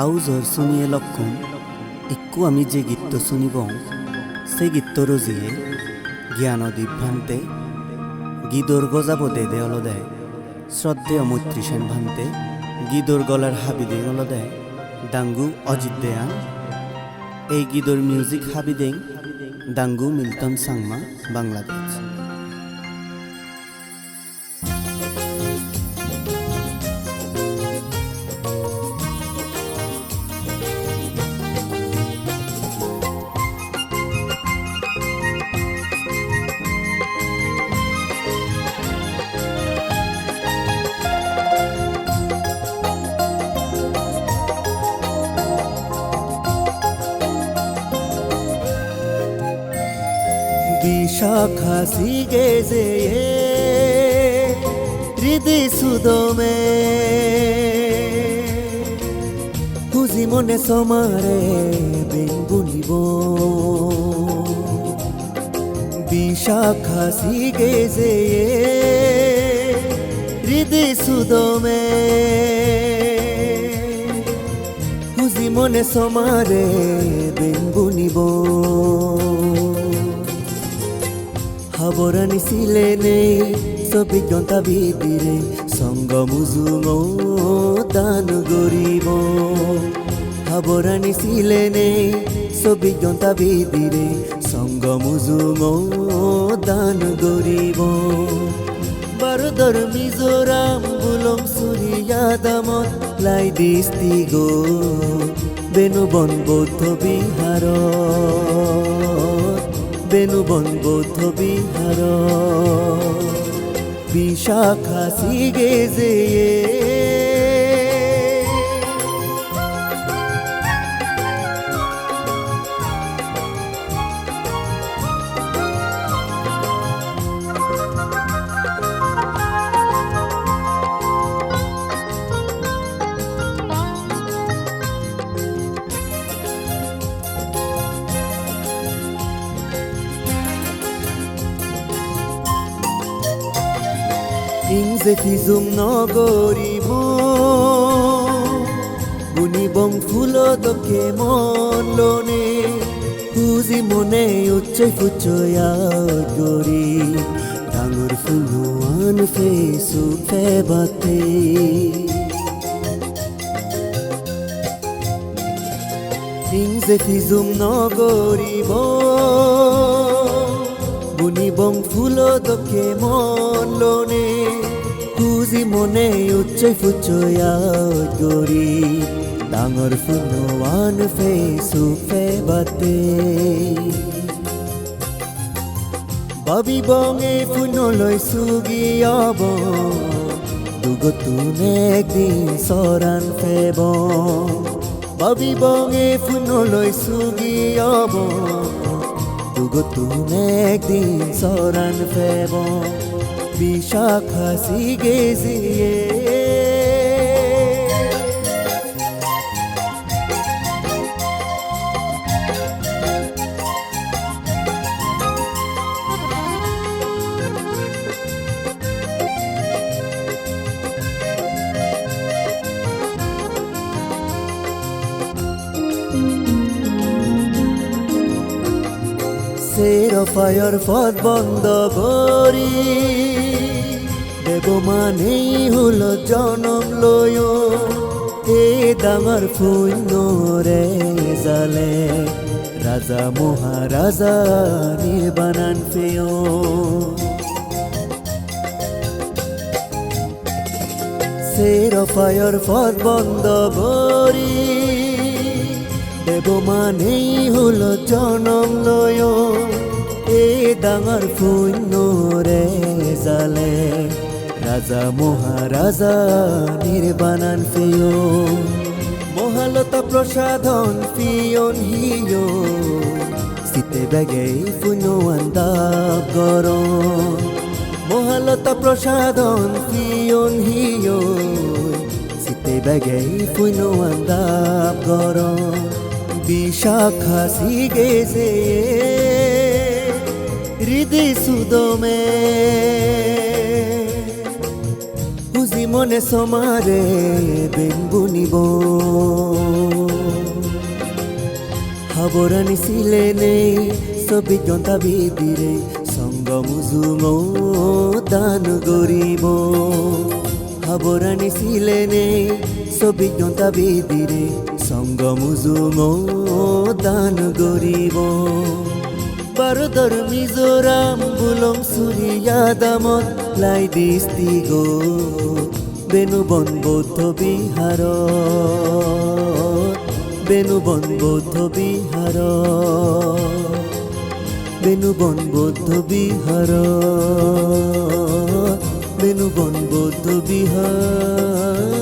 আউজৰ চুনিয়ে লক্ষণ একো আমি যে গীত শুনিব, সেই গীতর জিয়ে জ্ঞান দিব্যান্তে গীদর গজাব দে দে অলদে শ্রদ্ধেয় মৈত্রী সেন ভান্তে গীদর গলার হাবি হাবিদে অলদে ডাঙ্গু অজিত দেয়ান, এই গীদর মিউজিক হাবিদেং, ডাঙ্গু মিল্টন সাংমা বাংলাদেশ। সিগে যে হৃদি সুদমে। খুঁজি মনে সমারে বেঙ্গুলিব বিশাখা সিগে যে হৃদি সুদমে। খুঁজি মনে সমারে বেঙ্গুনিব খবরানি সিলেনে সবিজ্ঞতা বিদিরে সঙ্গ মুজুঙ দান গরিব খবরানি সিলেনে সবিজ্ঞতা বিদিরে সঙ্গ মুজুঙ দান গরিব বারদর মিজোরাম বুলম সুরিয়াদামত লাই দিস্তি গো বেনুবন বৌদ্ধ বিহার বেনুবন বৌদ্ধ বিহার। বিশাখা সিগে যে ইংজে ফিজুম নগরিব গুণিবং ফুল দকে মন লনে খুঁজি মনে উচ্চই ফুচয়া গরি ডাঙর ফুলুয়ান ফেসু ফেবাতে ইংজে ফিজুম নগরিব বুনিবং ফুল দকে মন লনে মনে উচ্চই ফুচয়া গরি ডাঙর ফুলৱান ফেচু ফেবাতে। বাবি বঙে ফুনলৈ চুগিয়াব দুগতুনে একদিন চৰাণ ফেব। বাবি বঙে ফুনলৈ চুগিয়াব দুগতুনে একদিন চৰাণ ফেব। বিশাখা সিগে জিয়ে সের ফায়ার পথ বন্ধ করি। দেব মানেই হলো জনম লয়। এ ডাঙর শূন্য রে জালে। রাজা মহারাজা নির্বাণান পেয়। সের ফায়ার পথ বন্ধ করি। দেব মানেই হলো জনম লয় এ ডাঙর রে জালে। রাজা, মহারাজা, নির্বাণান পেয় মহালতা প্রসাদন পিয়ন হিয়। শীতে বেগে ফুনোয়ান দাব গরম। মহালতা প্রসাদন পিয়ন হিয়। শীতে বেগে ফুনোয়ান দাব গরম। বিশাখা সিগে যে হৃদয় সুদমে। বুঝি মনে সমারে বেঙ্গুনিব খবৰ আনিছিলে নে ছবিজন্তা বিদিৰে সংগ মুজুম দান কৰিব খবৰ আনিছিলে নে ছবিজন্তা বিদিৰে সংগ মুজুম দান কৰিব বারদর মিজোরাম, বুলং সুরিয়া দামত লাই দিস্তি গো, বেনুবন বৌদ্ধ বিহার। বেনুবন বৌদ্ধ বিহার। বেনুবন বৌদ্ধ বিহার। বেনুবন বৌদ্ধ বিহার।